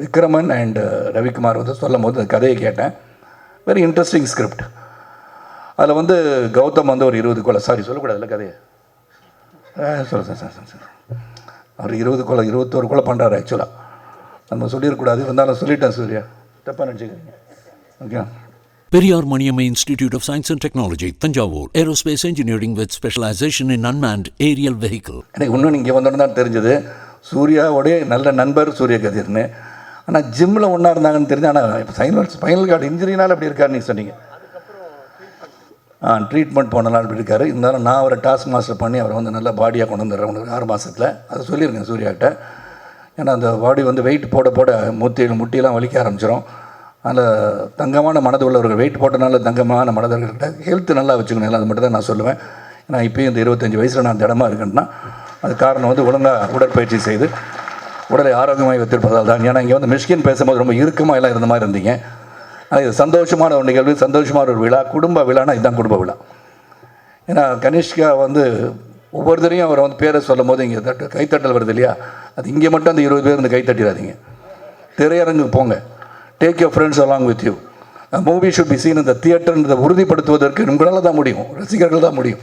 Vikraman and Ravikumar வந்து சொல்லும் போது அந்த கதையை கேட்டேன். வெரி இன்ட்ரெஸ்டிங் ஸ்கிரிப்ட் அதில் வந்து கௌதம் வந்து ஒரு இருபது கொலை சாரி சொல்லக்கூடாதுல்ல கதையை. சொல்ல சார் சார் சார் அவர் இருபது கொலை இருபத்தோரு கொலை பண்ணுறாரு ஆக்சுவலாக நம்ம சொல்லிடக்கூடாது இருந்தாலும் சொல்லிட்டேன் சூர்யா. தப்பாக நினச்சிக்கிறீங்க okay Periyar Maniamma Institute of Science and Technology, Tanjavur. Aerospace engineering with specialization in unmanned aerial vehicle. எனக்கு இன்னும் இங்கே வந்தோன்னு தான் தெரிஞ்சது சூர்யாவுடைய நல்ல நண்பர் சூரிய கதிர்னு ஆனால் ஜிம்மில் ஒன்றா இருந்தாங்கன்னு தெரிஞ்சு ஆனால் இப்போ ஃபைனல் ஸ்பைனல் கார்டு இன்ஜுரினால் அப்படி இருக்காருன்னு நீங்கள் சொன்னீங்க. ஆ ட்ரீட்மெண்ட் போனலாம் அப்படி இருக்கார். இருந்தாலும் நான் அவரை டாஸ்க் மாஸ்டர் பண்ணி அவரை வந்து நல்ல பாடியாக கொண்டு வந்துடுறேன். உனக்கு ஆறு மாதத்தில் அதை சொல்லியிருக்கேன் சூர்யாக்கிட்ட ஏன்னா அந்த பாடி வந்து வெயிட் போட போட முத்தியில் முட்டியெல்லாம் வலிக்க ஆரம்பிச்சிடும் அதில் தங்கமான மனது உள்ளவர்கள் வெயிட் போட்டனால தங்கமான மனதர்கள்கிட்ட ஹெல்த் நல்லா வச்சுக்கணும். எல்லாம் அது மட்டும் தான் நான் சொல்லுவேன். ஏன்னா இப்போயும் இந்த இருபத்தஞ்சி வயசில் நான் திடமாக இருக்கேன்னா அது காரணம் வந்து ஒழுங்காக உடற்பயிற்சி செய்து உடலை ஆரோக்கியமாக வைத்திருப்பதால் தான். ஏன்னா இங்கே வந்து மிஷ்கின் பேசும்போது ரொம்ப இறுக்கமாக எல்லாம் இருந்த மாதிரி இருந்தீங்க. ஆனால் இது சந்தோஷமான ஒரு நிகழ்வு சந்தோஷமான ஒரு விழா குடும்ப விழானா இதுதான் குடும்ப விழா. ஏன்னா கனிஷ்கா வந்து ஒவ்வொருத்தரையும் அவர் வந்து பேரை சொல்லும் போது இங்கே தட்டு கைத்தட்டல் வருது இல்லையா? அது இங்கே மட்டும் அந்த இருபது பேர் இந்த கைத்தட்டிடாதீங்க திரையரங்குக்கு போங்க. Take your friends along with you movie should be seen இந்த தியேட்டர்ன்றதை உறுதிப்படுத்துவதற்கு உங்களால் தான் முடியும். ரசிகர்கள் தான் முடியும்.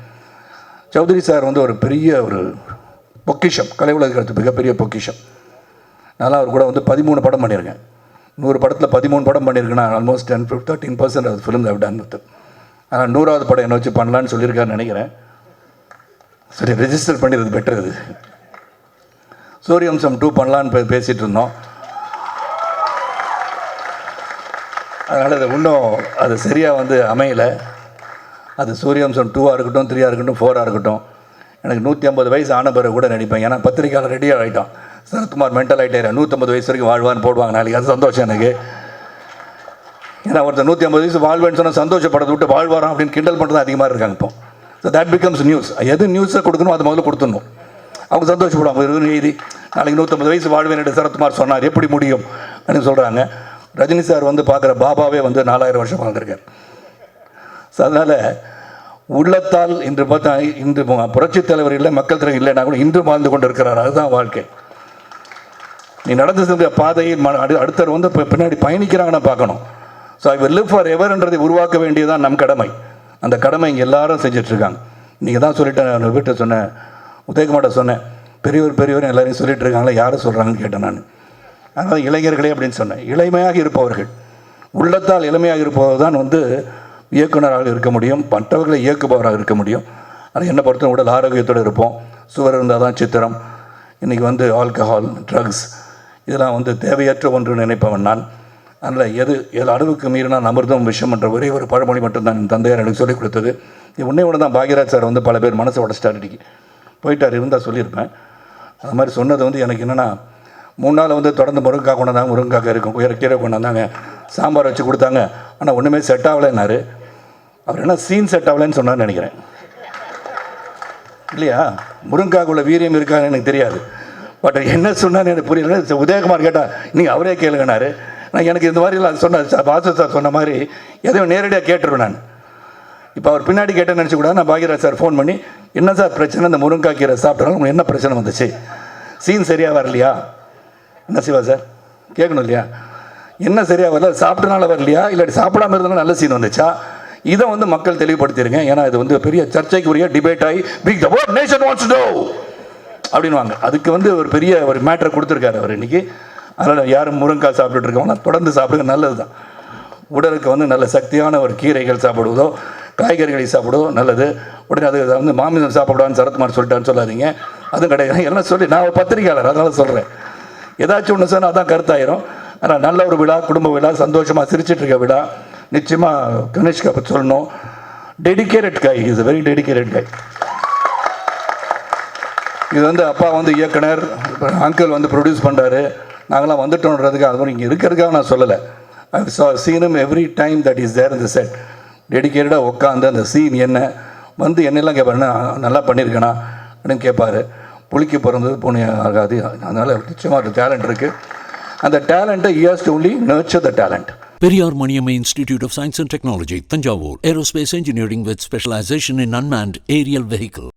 சௌத்ரி சார் வந்து ஒரு பெரிய ஒரு பொக்கிஷம் கலை உலகத்து மிகப்பெரிய பொக்கிஷம். அதனால் அவர் கூட வந்து பதிமூணு படம் பண்ணியிருக்கேன். நூறு படத்தில் பதிமூணு படம் பண்ணியிருக்கேன் ஆல்மோஸ்ட் டென் தேர்ட்டின் பர்சன்ட் அது ஃபிலிம் ஹவ் டன் வித் ஆனால் நூறாவது படம் என்ன வச்சு பண்ணலான்னு சொல்லியிருக்காருன்னு நினைக்கிறேன். சரி ரெஜிஸ்டர் பண்ணிடுறது பெட்டர் இது. சூரியவம்சம் டூ பண்ணலான்னு பேசிகிட்டு இருந்தோம். அதனால் அது இன்னும் அது சரியாக வந்து அமையலை. அது சூரியவம்சம் டூவாக இருக்கட்டும் த்ரீயாக இருக்கட்டும் ஃபோராக இருக்கட்டும். எனக்கு நூற்றி ஐம்பது வயசு ஆன பிறகு கூட நடிப்பேன் ஏன்னா பத்திரிக்கையாளர் ரெடியாக ஆகிட்டோம் சரத்குமார் மென்டல் ஆகிட்டே நூற்றம்பது வயசு வரைக்கும் வாழ்வான்னு போடுவாங்க நாளைக்கு. அது சந்தோஷம் எனக்கு. ஏன்னா ஒருத்தர் நூற்றி ஐம்பது வயசு வாழ்வேன்னு சொன்னால் சந்தோஷப்படத்தை விட்டு வாழ்வாராம் அப்படின்னு கிண்டல் பண்ணுறது அதிகமாக இருக்காங்க இப்போ. ஸோ தட் பிகம்ஸ் நியூஸ் எது நியூஸை கொடுக்கணும் அது முதல்ல கொடுத்துடணும். அவங்க சந்தோஷப்படுவாங்க. ஒரு எழுதி நாளைக்கு நூற்றம்பது வயசு வாழ்வேன் சரத்குமார் சொன்னார். எப்படி முடியும்? அப்படின்னு சொல்கிறாங்க ரஜினி சார் வந்து பார்க்குற பாபாவே வந்து நாலாயிரம் வருஷம் வாழ்ந்திருக்கார். ஸோ அதனால் உள்ளத்தால் இன்று பார்த்தா இன்று புரட்சித் தலைவர் இல்லை மக்கள் தலைவர் இல்லைனா கூட இன்று வாழ்ந்து கொண்டு இருக்கிறார் அதுதான் வாழ்க்கை. நீ நடந்து சென்ற பாதையில் ம- அடு- அடுத்தவர் வந்து இப்போ பின்னாடி பயணிக்கிறாங்கன்னு பார்க்கணும். So I will live for எவர்ன்றதை உருவாக்க வேண்டியதான் நம் கடமை. அந்த கடமை இங்கே எல்லாரும் செஞ்சிட்ருக்காங்க. நீங்கள் தான் சொல்லிட்டேன் வீட்டை சொன்னேன். உதயகுமார்ட்ட சொன்னேன். பெரியவர் பெரியவர் எல்லாரையும் சொல்லிட்டு இருக்காங்களே யாரும் சொல்கிறாங்கன்னு கேட்டேன் நான். அதனால் இளைஞர்களே அப்படின்னு சொன்னேன். இளமையாக இருப்பவர்கள். உள்ளத்தால் இளமையாக இருப்பவர் தான் வந்து இயக்குனராக இருக்க முடியும் மற்றவர்களை இயக்குபவராக இருக்க முடியும். ஆனால் என்னை பொறுத்தவரை உடல் ஆரோக்கியத்தோடு இருப்போம். சுவர் இருந்தால் தான் சித்திரம். இன்றைக்கி வந்து ஆல்கஹால் ட்ரக்ஸ் இதெல்லாம் வந்து தேவையற்ற ஒன்று நினைப்பவன் நான். அதனால் எது எது அளவுக்கு மீறினால் அமிர்தம் விஷம் என்ற ஒரே ஒரு பழமொழி மட்டும்தான் என் தந்தையார் எனக்கு சொல்லிக் கொடுத்தது. இது உன்னே ஒன்று தான் பாக்யராஜ் சார் வந்து பல பேர் மனசை உடச்சிட்டார் இன்றைக்கி போயிட்டார் இருந்தால் சொல்லியிருப்பேன். அது மாதிரி சொன்னது வந்து எனக்கு என்னென்னா மூணு நாள் வந்து தொடர்ந்து முருங்கைக்காய் கொண்டாந்தாங்க முருங்கைக்காய் இருக்கும். உயர கீரை கொண்டு வந்தாங்க சாம்பார் வச்சு கொடுத்தாங்க. ஆனால் ஒன்றுமே செட் ஆகலைன்னாரு. அவர் என்ன சீன் செட் ஆகலைன்னு சொன்னார்னு நினைக்கிறேன். இல்லையா? முருங்காக்குள்ள வீரியம் இருக்கான்னு எனக்கு தெரியாது. பட் என்ன சொன்னான்னு எனக்கு புரியல. உதயகுமார் கேட்டா நீங்கள் அவரே கேளுங்கனாரு நான் எனக்கு இந்த மாதிரிலாம் சொன்ன சார் பாசு சார் சொன்ன மாதிரி எதையும் நேரடியாக கேட்டுருவேன் நான். இப்போ அவர் பின்னாடி கேட்டேன்னு நினச்சி கூட நான் பாக்யராஜ் சார் ஃபோன் பண்ணி என்ன சார் பிரச்சனை? இந்த முருங்கா கீரை சாப்பிட்றாலும் உங்களுக்கு என்ன பிரச்சனை வந்துச்சு? சீன் சரியாக வரலையா? என்ன சிவா சார்? கேட்கணும் இல்லையா? என்ன சரியாக வரல? சாப்பிட்டனால வரலையா? இல்லாட்டி சாப்பிடாம இருந்தாலும் நல்ல சீன் வந்துச்சா? இதை வந்து மக்கள் தெளிவுபடுத்திருங்க. ஏன்னா இது வந்து பெரிய சர்ச்சைக்குரிய டிபேட் ஆகி big the world nation what's do அப்படின்வாங்க அதுக்கு வந்து ஒரு பெரிய ஒரு மேட்டரை கொடுத்துருக்காரு அவர் இன்னைக்கு. அதனால் யாரும் முருங்காய் சாப்பிட்டுட்டு தொடர்ந்து சாப்பிடுங்க நல்லது தான் உடலுக்கு வந்து நல்ல சக்தியான ஒரு கீரைகள் சாப்பிடுவதோ காய்கறிகளை சாப்பிடுவோ நல்லது. உடனே அது வந்து மாமிசம் சாப்பிடுவான்னு சரத்குமார் சொல்லிட்டான்னு சொல்லாதீங்க. அதுவும் கிடையாது. எல்லாம் சொல்லி நான் ஒரு பத்திரிக்கையாளர் அதனால் சொல்கிறேன் ஏதாச்சும் ஒன்று சொன்னால் அதான் கருத்தாயிரும். ஆனால் நல்ல ஒரு விழா குடும்ப விழா சந்தோஷமாக சிரிச்சிட்டு இருக்க விழா நிச்சயமாக கணேஷ்கா பற்றி சொல்லணும். Dedicated guy is a very dedicated guy இது வந்து அப்பா வந்து இயக்குனர் அங்கிள் வந்து ப்ரொடியூஸ் பண்ணுறாரு நாங்களாம் வந்துட்டோன்றதுக்கு அது மாதிரி இங்கே இருக்கிறதுக்காக நான் சொல்லலை. ஐ சா சீனும் every time that is there இந்த செட் டெடிக்கேட்டடாக உட்காந்து அந்த சீன் என்ன வந்து என்னெல்லாம் கேட்பாருன்னா நல்லா பண்ணியிருக்கேனா அப்படின்னு கேட்பார் புளிக்கு பிறந்தது பூனை ஆகாது. அதனால் நிச்சயமாக டேலண்ட் இருக்குது அந்த டேலண்ட்டை years only nurture the talent Periyar Maniamma Institute of Science and Technology, Tanjavur. Aerospace engineering with specialization in unmanned aerial vehicle.